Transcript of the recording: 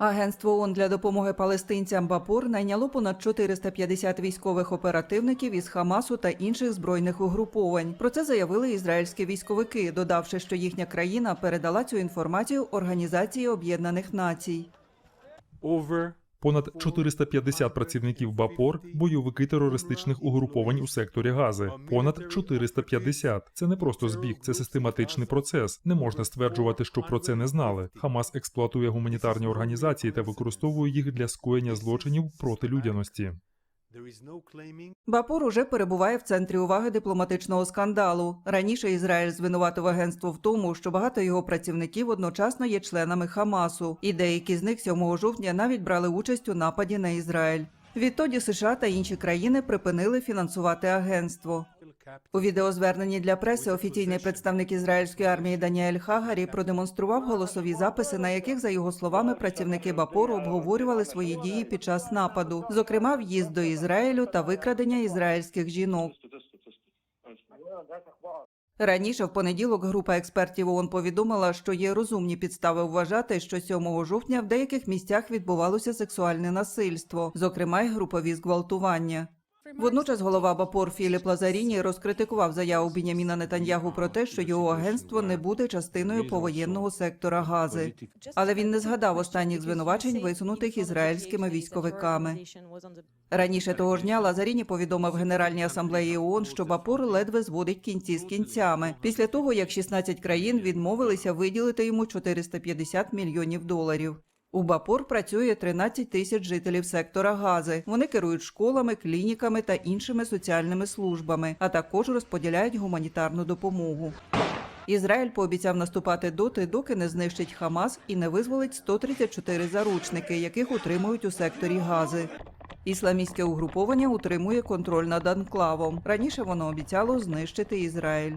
Агентство ООН для допомоги палестинцям Бапур найняло понад 450 військових оперативників із Хамасу та інших збройних угруповань. Про це заявили ізраїльські військовики, додавши, що їхня країна передала цю інформацію Організації Об'єднаних Націй. over Понад 450 працівників БАПОР – бойовики терористичних угруповань у секторі Гази. Понад 450. Це не просто збіг, це систематичний процес. Не можна стверджувати, що про це не знали. Хамас експлуатує гуманітарні організації та використовує їх для скоєння злочинів проти людяності. Бапур уже перебуває в центрі уваги дипломатичного скандалу. Раніше Ізраїль звинуватив агентство в тому, що багато його працівників одночасно є членами Хамасу, і деякі з них 7 жовтня навіть брали участь у нападі на Ізраїль. Відтоді США та інші країни припинили фінансувати агентство. У відеозверненні для преси офіційний представник ізраїльської армії Даніель Хагарі продемонстрував голосові записи, на яких, за його словами, працівники Бапору обговорювали свої дії під час нападу, зокрема в'їзд до Ізраїлю та викрадення ізраїльських жінок. Раніше в понеділок група експертів ООН повідомила, що є розумні підстави вважати, що 7 жовтня в деяких місцях відбувалося сексуальне насильство, зокрема й групові зґвалтування. Водночас голова Бапор Філіп Лазаріні розкритикував заяву Біняміна Нетаньягу про те, що його агентство не буде частиною повоєнного сектора Гази. Але він не згадав останніх звинувачень, висунутих ізраїльськими військовиками. Раніше того ж дня Лазаріні повідомив Генеральній асамблеї ООН, що Бапор ледве зводить кінці з кінцями після того, як 16 країн відмовилися виділити йому 450 мільйонів доларів. У Бапор працює 13 тисяч жителів сектора Гази. Вони керують школами, клініками та іншими соціальними службами, а також розподіляють гуманітарну допомогу. Ізраїль пообіцяв наступати доти, доки не знищить Хамас і не визволить 134 заручники, яких утримують у секторі Гази. Ісламістське угруповання утримує контроль над анклавом. Раніше воно обіцяло знищити Ізраїль.